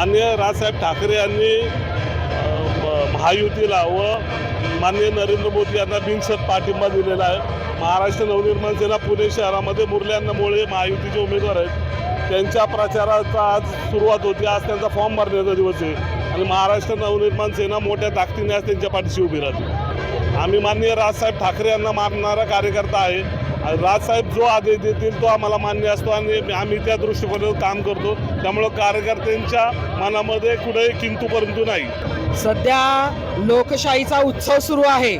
माननीय राजसाहेब ठाकरे यांनी महायुतीला व माननीय नरेंद्र मोदी यांना बिनशत पाठिंबा दिलेला आहे. महाराष्ट्र नवनिर्माण सेना पुणे शहरामध्ये मुरल्यांना मुळे महायुतीचे उमेदवार आहेत. त्यांच्या प्रचाराचा आज सुरुवात होती. आज त्यांचा फॉर्म भरण्याचा दिवस आहे. आणि महाराष्ट्र नवनिर्माण सेना मोठ्या ताकदीने आज त्यांच्या पाठीशी उभी राहते. आम्ही माननीय राजसाहेब ठाकरे यांना मानणारा कार्यकर्ता आहे. राजसाहेब जो आदेश देतील तो आम्हाला मान्य असतो आणि आम्ही त्या दृष्टिकोनातून काम करतो. त्यामुळं कार्यकर्त्यांच्या मनामध्ये कुठेही किंतू परंतु नाही. सध्या लोकशाहीचा उत्सव सुरू आहे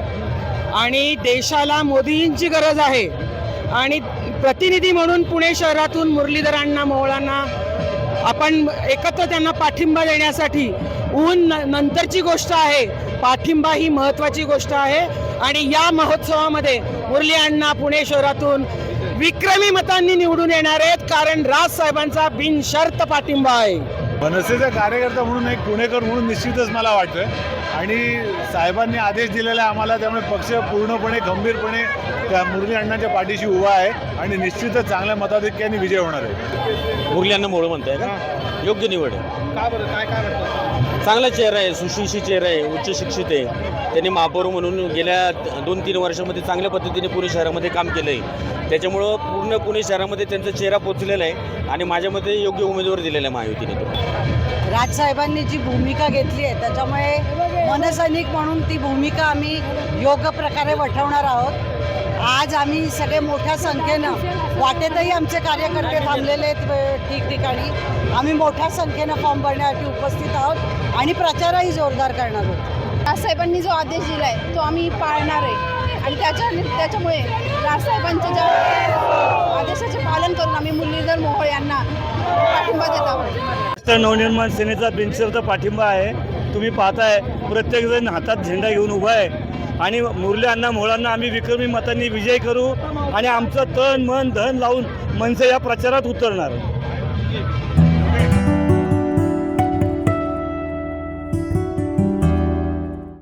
आणि देशाला मोदींची गरज आहे. आणि प्रतिनिधी म्हणून पुणे शहरातून मुरलीधरांना मोहळांना आपण एकत्र त्यांना पाठिंबा देण्यासाठी ऊन नंतरची गोष्ट आहे. पाठिंबा ही महत्त्वाची गोष्ट आहे. आणि या महोत्सवामध्ये मुरली अण्णा पुणे शहरातून विक्रमी मतांनी निवडून येणार आहेत. कारण राजसाहेबांचा बिनशर्त पाठिंबा आहे. मनसेचा कार्यकर्ता म्हणून एक पुणेकर म्हणून निश्चितच मला वाटतं आणि साहेबांनी आदेश दिलेला आहे आम्हाला त्यामुळे पक्ष पूर्णपणे गंभीरपणे त्या मुरली अण्णांच्या पाठीशी उभा आहे आणि निश्चितच चांगल्या मताधिक्याने विजय होणार आहे. मुरल्यांना मोळ म्हणताय का? योग्य निवड आहे. का बरं? काय काय चांगला चेहरा आहे सुशिक्षित चेहरा आहे उच्च शिक्षित आहे. त्यांनी महापौर म्हणून गेल्या दोन तीन वर्षामध्ये चांगल्या पद्धतीने पुणे शहरामध्ये काम केलं आहे त्याच्यामुळं पूर्ण पुणे शहरामध्ये त्यांचा चेहरा पोचलेला आहे आणि माझ्या मते योग्य उमेदवार दिलेला आहे महायुतीने तो. राजसाहेबांनी जी भूमिका घेतली आहे त्याच्यामुळे मनसैनिक म्हणून ती भूमिका आम्ही योग्य प्रकारे वठवणार आहोत. आज आम्ही सगळे मोठ्या संख्येनं वाटेतही आमचे कार्यकर्ते थांबलेले आहेत ठिकठिकाणी. आम्ही मोठ्या संख्येनं फॉर्म भरण्यासाठी उपस्थित आहोत आणि प्रचारही जोरदार करणार आहोत. राजसाहेबांनी जो आदेश दिला आहे तो आम्ही पाळणार आहे. आणि त्याच्या त्याच्यामुळे राजसाहेबांच्या ज्या आदेशाचे पालन करून आम्ही मुरलीधर मोहोळ यांना पाठिंबा देत आहोत. महाराष्ट्र नवनिर्माण सेनेचा बिनशर्त पाठिंबा आहे. तुम्ही पाहताय प्रत्येकजण हातात झेंडा घेऊन उभा आहे. आणि मुरल्यांना मोळांना आम्ही विक्रमी मतांनी विजय करू आणि आमचं तन मन धन लावून मनसे या प्रचारात उतरणार.